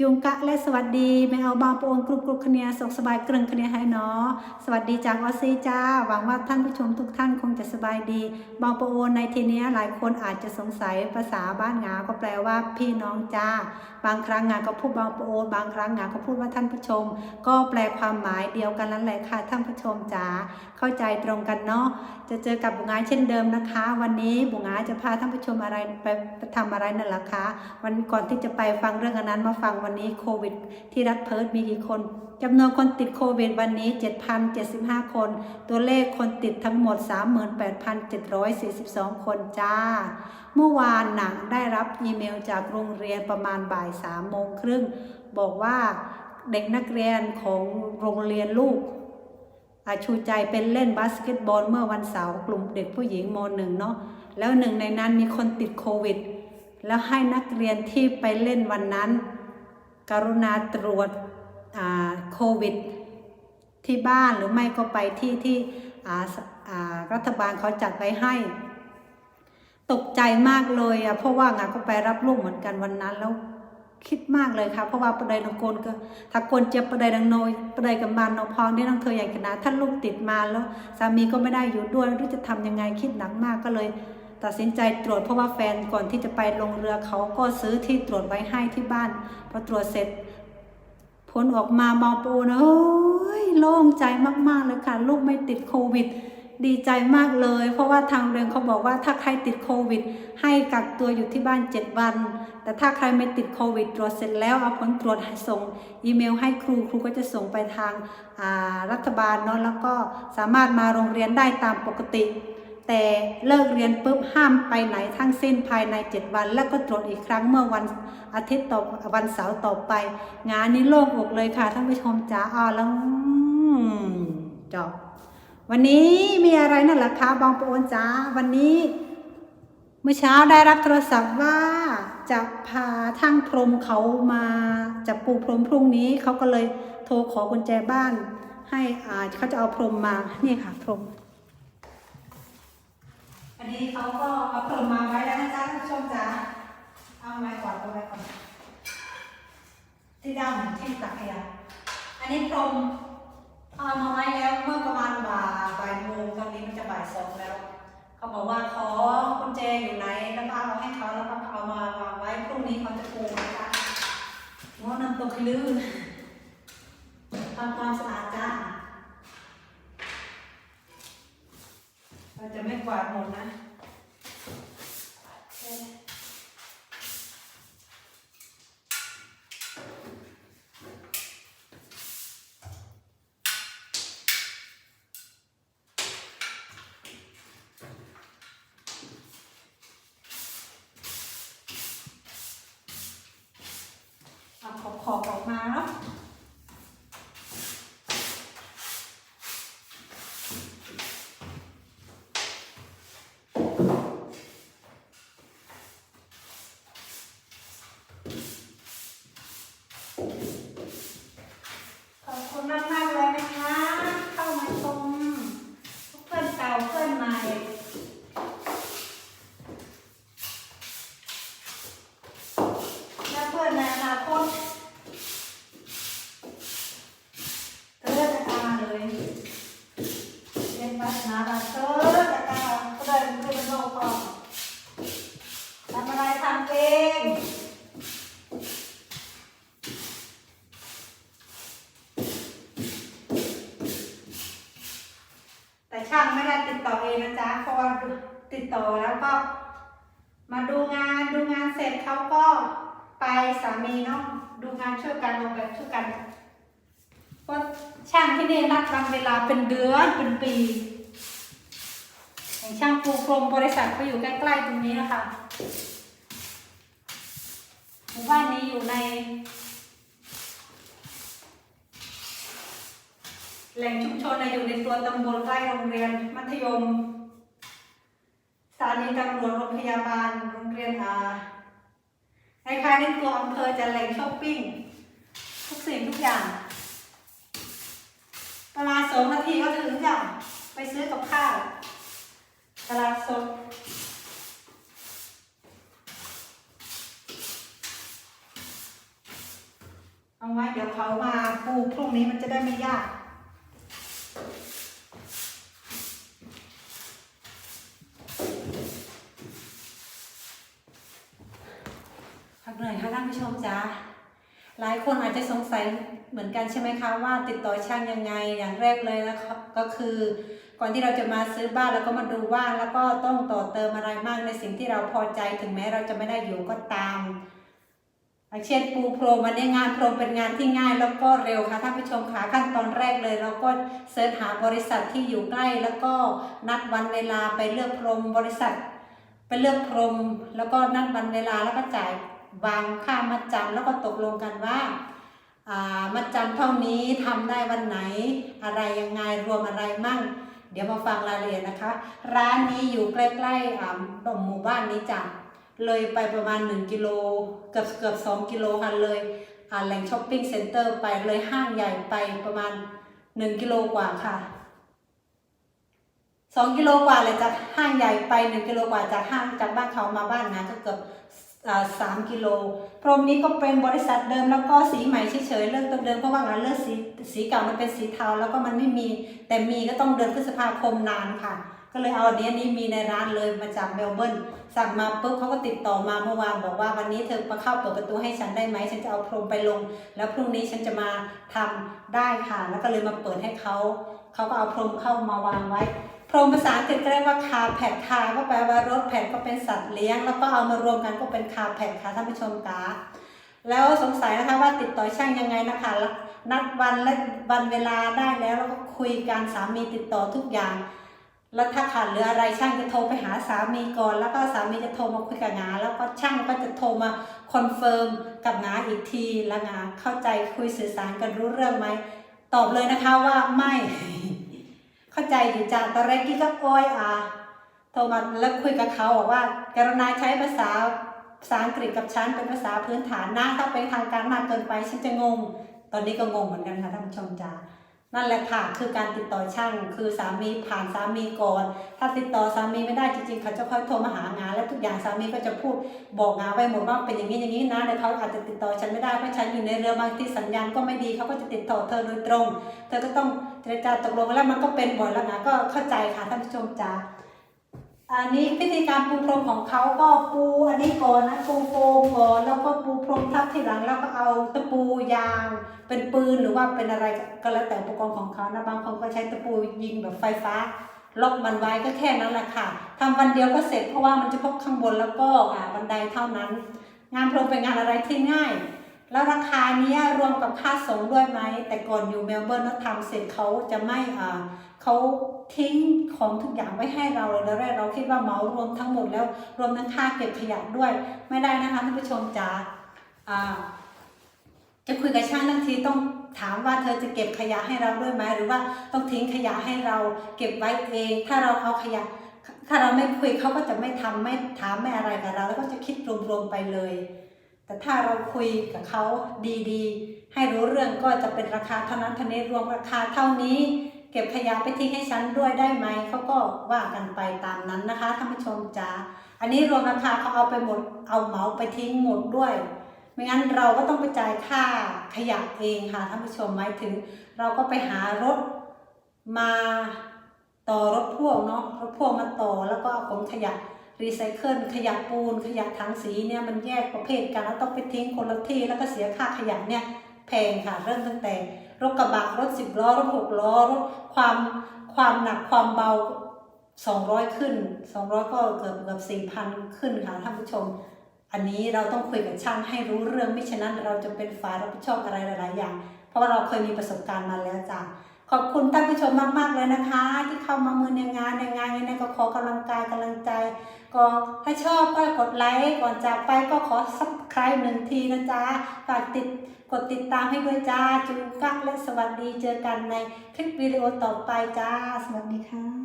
จุงกะและสวัสดีแม่เอาบางปอนกรุบกรุบคเนียสุขสบายกรึงคเนียให้เนาะสวัสดีจากออสซีจ้า หวังว่าท่านผู้ชมทุกท่านคงจะสบายดี บางปอนในทีนี้หลายคนอาจจะสงสัยภาษาบ้านงาก็แปลว่าพี่น้องจ้า บางครั้งงาก็พูดบางปอนบางครั้งงาก็พูดว่าท่านผู้ชม ก็แปลความหมายเดียวกันนั่นแหละค่ะท่านผู้ชมจ้าเข้าใจตรงกันเนาะจะเจอกับบุงาเช่นเดิมนะคะ วันนี้บุงาจะพาท่านผู้ชมอะไรไปทำอะไรนั่นแหละคะวันก่อนที่จะไปฟังเรื่องอันนั้นมาฟังวันนี้โควิด ที่รัฐเพิร์ทมีกี่คนจำนวนคนติดโควิดวันนี้ 7,075 คน ตัวเลขคนติดทั้งหมด 38,742 คนจ้า เมื่อวานหนังได้รับอีเมลจากโรงเรียนประมาณบ่ายสามโมงครึ่ง บอกว่าเด็กนักเรียนของโรงเรียนลูกอาชูใจเป็นเล่นบาสเกตบอลเมื่อวันเสาร์กลุ่มเด็กผู้หญิงมหนึ่งเนาะแล้วหนึ่งในนั้นมีคนติดโควิด แล้วให้นักเรียนที่ไปเล่นวันนั้น กรุณาตรวจโควิดที่บ้านหรือไม่ก็ไปที่ที่รัฐบาลเขาจัดไว้ให้ ตกใจมากเลยอะเพราะว่างาก็ไปรับลูกเหมือนกันวันนั้นแล้วคิดมากเลยค่ะเพราะว่าประเด็นของคนก็ถ้าคนเจ็บประเด็นดังโนยประเด็นกับมันนองพองนี่น้องเธออย่างขนาดท่านลูกติดมาแล้ว สามีก็ไม่ได้อยู่ด้วยรู้จะทำยังไงคิดหนักมากก็เลย ตัดสินใจตรวจเพราะว่าแฟนก่อนที่จะไปลงเรือเขาก็ซื้อที่ตรวจไว้ให้ที่บ้านพอตรวจเสร็จผลออกมามองปูนะเอ้ยโล่งใจมากๆเลยค่ะลูกไม่ติดโควิด ดีใจมากเลย เพราะว่าทางเรียนเขาบอกว่าถ้าใครติดโควิด ให้กักตัวอยู่ที่บ้าน 7 วัน แต่ถ้าใครไม่ติดโควิด ตรวจเสร็จแล้วเอาผลตรวจส่งอีเมลให้ครูครูก็จะส่งไปทางารัฐบาลเนาะแล้วก็สามารถมาโรงเรียนได้ตามปกติ แต่เลิกเรียนปุ๊บห้ามไปไหนทั้งสิ้นภายใน 7 วัน แล้วก็ตรวจอีกครั้งเมื่อวันอาทิตย์ต่อวันเสาร์ต่อไป งานนี้โล่งอกเลยค่ะท่านผู้ชมจ๋าอ่าแล้วจบวันนี้มีอะไรนั่นแหละคะบางปโอนจ๋าวันนี้เมื่อเช้าได้รับโทรศัพท์ว่าจะพาทั้งพรหมเขามาจะปูพรมพรุ่งนี้เขาก็เลยโทรขอกุญแจบ้าน ให้อาเขาจะเอาพรมมานี่ค่ะพรม อันนี้เขาก็เอาพรมมาไว้แล้วนะจ๊ะท่านผู้ชมจ๋าเอาไว้ก่อนเอาไว้ก่อนที่ดำที่ตักขยะอันนี้พรมเอามาไว้แล้วเมื่อประมาณบ่ายบ่ายโมงตอนนี้มันจะบ่ายสองแล้ว เขาบอกว่าขอกุญแจอยู่ไหนแล้วก็เอาให้เขาแล้วก็เอามาวางไว้พรุ่งนี้เขาจะปูนะคะงอนำตกลื่นทำความสะอาดจ้า เราจะไม่กวาดหมดนะขอบขอบออกมาเนาะขอบคุณมากมากๆเลยนะคะ เข้ามาชมเพื่อนเก่าเพื่อนใหม่ และเพื่อนในอนาคตก็เลือกจะตามมาเลยเรียนปัญหาแบบเธอจะตามก็ได้เป็นเพื่อนโลกก่อนทำอะไรทำเองแต่ช่างไม่ได้ติดต่อเองนะจ๊ะเพราะว่าติดต่อ แล้วก็ มาดูงานดูงานเสร็จเขาก็ไปสามีเนาะดูงานช่วยกันออกแบบช่วยกันเพราะช่างที่นี่นัดวันเวลาเป็นเดือนเป็นปีอย่างช่างปูพรมบริษัทก็อยู่ใกล้ๆตรงนี้นะคะหมู่บ้านนี้อยู่ในแหล่งชุมชนอยู่ในตัวตำบลใกล้โรงเรียนมัธยมานีตำรวจโรงพยาบาลโรงเรียนอาในคล้ายๆในตัวอำเภอจะแหล่งช้อปปิ้ง ทุกสิ่งทุกอย่าง ประมาณสองนาทีก็ถึงจ้ะไปซื้อกับข้าวตลาดสดเอาไว้เดี๋ยวเขามาปูพรุ่งนี้มันจะได้ไม่ยาก พักเหนื่อยค่ะท่านผู้ชมจ้าหลายคนอาจจะสงสัยเหมือนกันใช่ไหมคะว่าติดต่อช่างยังไงอย่างแรกเลยนะก็คือ ก่อนที่เราจะมาซื้อบ้านแล้วก็มาดูบ้านแล้วก็ต้องต่อเติมอะไรมากในสิ่งที่เราพอใจถึงแม้เราจะไม่ได้อยู่ก็ตามอย่างเช่นปูพรมอันนี้งานพรมเป็นงานที่ง่ายแล้วก็เร็วค่ะท่านผู้ชมค่ะขั้นตอนแรกเลยเราก็เสิร์ชหาบริษัทที่อยู่ใกล้แล้วก็นัดวันเวลาไปเลือกพรมบริษัท ไปเลือกพรมแล้วก็นัดวันเวลาแล้วก็จ่าย วางค่ามัดจำแล้วก็ตกลงกันว่าอ่ามัดจำเท่านี้ทำได้วันไหนอะไรยังไงรวมอะไรมั่ง เดี๋ยวมาฟังรายละเอียดนะคะ ร้านนี้อยู่ใกล้ๆอ่าหมู่บ้านนี้จ้ะเลยไปประมาณ 1 กิโลเกือบเกือบ2กิโลค่ะเลยอ่าแหล่งช้อปปิ้งเซ็นเตอร์ไปเลยห้างใหญ่ไปประมาณ 1 กิโลกว่าค่ะสองกิโลกว่าเลยจากห้างใหญ่ไปหนึ่งกิโลกว่าจากห้างจากบ้านเขามาบ้านนะก็เกือบ สามกิโล พรมนี้ก็เป็นบริษัทเดิมแล้วก็สีใหม่เฉยๆเลิกตัวเดิมเพราะว่าเราเลือกสีสีเก่ามันเป็นสีเทาแล้วก็มันไม่มีแต่มีก็ต้องเดือนพฤษภาคมนานค่ะ ก็เลยเอาอันนี้นี้มีในร้านเลยมาจากเมลเบิร์นสั่งมาปุ๊บเขาก็ติดต่อมาเมื่อวานบอกว่าวันนี้เธอมาเข้าเปิดประตูให้ฉันได้ไหมฉันจะเอาพรมไปลง แล้วพรุ่งนี้ฉันจะมาทำได้ค่ะ แล้วก็เลยมาเปิดให้เขาเขาก็เอาพรมเข้ามาวางไว้ รมภาษาอังกฤษก็เรียกว่าคาแพดคาก็แปลว่ารถแพดก็เป็นสัตว์เลี้ยง แล้วก็เอามารวมกันก็เป็นคาแพดค่ะท่านผู้ชมคะแล้วสงสัยนะคะว่าติดต่อช่างยังไงนะคะ นัดวันและวันเวลาได้แล้วแล้วก็คุยกันสามีติดต่อทุกอย่าง แล้วถ้าขาดเหลืออะไรช่างจะโทรไปหาสามีก่อน แล้วก็สามีจะโทรมาคุยกับงาแล้วก็ช่างก็จะโทรมาคอนเฟิร์มกับงาอีกทีแล้วงาเข้าใจคุยสื่อสารกันรู้เรื่องไหมตอบเลยนะคะว่าไม่ เข้าใจอยู่จ้าตอนแรกกี้ก็โอยอะโทรมาแล้วคุยกับเขาบอกว่า กรณาใช้ภาษาภาษาอังกฤษกับฉันเป็นภาษาพื้นฐานนะถ้าเป็นทางการมากเกินไปฉันจะงง ตอนนี้ก็งงเหมือนกันค่ะท่านผู้ชมจ้า นั่นแหละค่ะคือการติดต่อช่างคือสามีผ่านสามีก่อน ถ้าติดต่อสามีไม่ได้จริงๆ เขาจะค่อยโทรมาหางาน และทุกอย่างสามีก็จะพูดบอกงานไปหมดว่าเป็นอย่างนี้อย่างนี้นะแต่เขาอาจจะติดต่อฉันไม่ได้เพราะฉันอยู่ในเรือบางที่สัญญาณก็ไม่ดีเขาก็จะติดต่อเธอโดยตรง เธอก็ต้องเจรจาตกลงแล้วมันก็เป็นบ่อยแล้วนะก็เข้าใจค่ะท่านผู้ชมจ้า อันนี้พิธีการปูพรมของเขาก็ปูอันนี้ก่อนนะปูโฟมก่อนแล้วก็ปูพรมทับทีหลังแล้วก็เอาตะปูยาง เป็นปืนหรือว่าเป็นอะไรก็แล้วแต่อุปกรณ์ของเขานะบางคนก็ใช้ตะปูยิงแบบไฟฟ้าล็อกมันไว้ก็แค่นั้นแหละค่ะทำวันเดียวก็เสร็จเพราะว่ามันจะพกข้างบนแล้วก็อ่าบันไดเท่านั้น งานพรมเป็นงานอะไรที่ง่าย แล้วราคานี้รวมกับค่าส่งด้วยไหมแต่ก่อนอยู่เมลเบิร์นแล้วทำเสร็จเขาจะไม่อ่า เขาทิ้งของทุกอย่างไว้ให้เราเลยแล้วแรกเราคิดว่าเหมารวมทั้งหมดแล้วรวมทั้งค่าเก็บขยะด้วย ไม่ได้นะคะท่านผู้ชมจ๋าจะคุยกับช่างทั้งทีต้องถามว่าเธอจะเก็บขยะให้เราด้วยไหมหรือว่าต้องทิ้งขยะให้เราเก็บไว้เอง ถ้าเราเอาขยะ ถ้าเราไม่คุยเขาก็จะไม่ทำไม่ถามไม่อะไรกับเรา แล้วก็จะคิดรวมๆไปเลย แต่ถ้าเราคุยกับเขาดีๆ ให้รู้เรื่องก็จะเป็นราคาเท่านั้นเท่านี้รวมราคาเท่านี้ เก็บขยะไปทิ้งให้ฉันด้วยได้ไหมเขาก็ว่ากันไปตามนั้นนะคะท่านผู้ชมจ๋าอันนี้รวมราคาเขาเอาไปหมดเอาเหมาไปทิ้งหมดด้วย ไม่งั้นเราก็ต้องไปจ่ายค่าขยะเองค่ะท่านผู้ชมหมายถึง เราก็ไปหารถมาต่อรถพ่วงเนาะรถพ่วงมาต่อแล้วก็เอาขนขยะรีไซเคิลขยะปูน ขยะถังสีเนี่ยมันแยกประเภทกันแล้วต้องไปทิ้งคนละที่แล้วก็เสียค่าขยะเนี่ย แพงค่ะเริ่มตั้งแต่รถกระบะรถสิบล้อรถหกล้อรถความความหนักความเบาสองร้อยขึ้นสองร้อยก็เกือบเกือบสี่พันขึ้นค่ะท่านผู้ชม อันนี้เราต้องคุยกับช่างให้รู้เรื่องไม่ฉะนั้นเราจะเป็นฝ่ายรับผิดชอบอะไรหลาย ๆ อย่าง เพราะว่าเราเคยมีประสบการณ์มาแล้วจ้ะขอบคุณท่านผู้ชมมาก ๆ เลยนะคะ ที่เข้ามามือในงานในงานนี้ก็ขอกำลังกายกำลังใจ ก็ถ้าชอบก็กดไลค์ก่อนจากไปก็ขอซับสไครต์หนึ่งทีนะจ๊ะฝากติด ดติดตามให้ด้วยจ้าจุงกักและสวัสดีเจอกันในคลิปวิดีโอต่อไปจ้า สวัสดีค่ะ